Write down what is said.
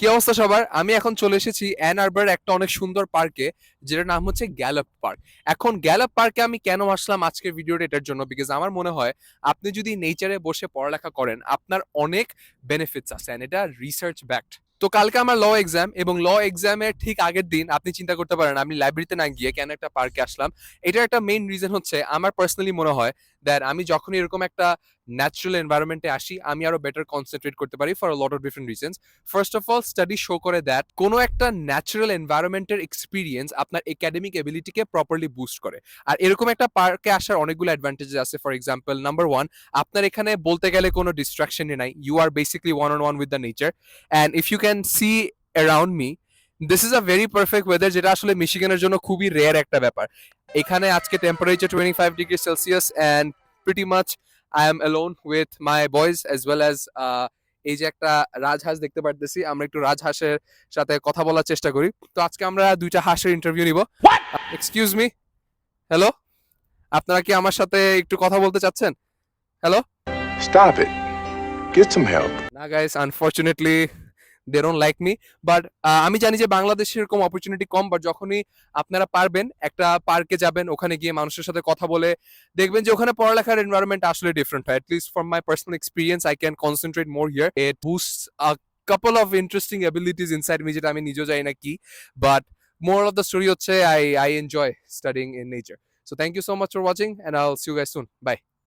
কি অবস্থা সবার? আমি এখন চলে এসেছি অ্যান আরবার একটা অনেক সুন্দর পার্কে যেটার নাম হচ্ছে গ্যালপ পার্ক এখন গ্যালপ পার্কে আমি কেন আসলাম আজকের ভিডিওটা এটার জন্য? বিকজ আমার মনে হয় আপনি যদি নেচারে বসে পড়ালেখা করেন, আপনার অনেক বেনিফিটস আছে এটা রিসার্চ ব্যাকড তো কালকে আমার ল এক্সাম এবং ল এক্সামের ঠিক আগের দিন, আপনি চিন্তা করতে পারেন, আমি লাইব্রেরিতে না গিয়ে কেন একটা পার্কে আসলাম? এটার একটা মেইন রিজন হচ্ছে, আমার পার্সোনালি মনে হয় দ্যাট আমি যখন এরকম একটা ন্যাচারাল এনভায়রনমেন্টে আসি, আমি আরও বেটার কনসেন্ট্রেট করতে পারি for lot of different reasons first of all study show করে দ্যাট কোনো একটা ন্যাচারাল এনভায়রনমেন্টের এক্সপিরিয়েন্স আপনার একাডেমিক এবিলিটিকে প্রপারলি বুস্ট করে। আর এরকম একটা পার্কে আসার অনেকগুলো অ্যাডভান্টেজেস আছে। ফর এক্সাম্পল নাম্বার ওয়ান আপনার এখানে বলতে গেলে কোনো ডিস্ট্রাকশনই নাই। You are basically one on one with the nature and if you can see around me this is a very perfect weather যেটা আসলে মিশিগানের জন্য খুবই রেয়ার একটা ব্যাপার। এখানে আজকে temperature twenty five degree Celsius and pretty much I am alone with my boys as well as এই যে একটা রাজহাঁস দেখতে পারতেছি আমরা একটু রাজহাঁসের সাথে কথা বলার চেষ্টা করি। তো আজকে আমরা দুইটা হাঁসের ইন্টারভিউ নিব। এক্সকিউজ মি হ্যালো আপনারা কি আমার সাথে একটু কথা বলতে চাচ্ছেন? Stop it. Get some help. না guys unfortunately they don't like me but আমি জানি যে বাংলাদেশে এরকম অপরচুনিটি কম বাট যখনই আপনারা পারবেন, একটা পার্কে যাবেন, ওখানে গিয়ে মানুষের সাথে কথা বলে দেখবেন যে ওখানে পড়ালেখার এনভায়রনমেন্ট আসলে ডিফারেন্ট হয়। At least from my personal experience I can concentrate more here it boost a couple of interesting abilities inside me যেটা আমি নিজেও জানি না কি। But more of the story হচ্ছে I I enjoy studying in nature so thank you so much for watching and I see you guys soon bye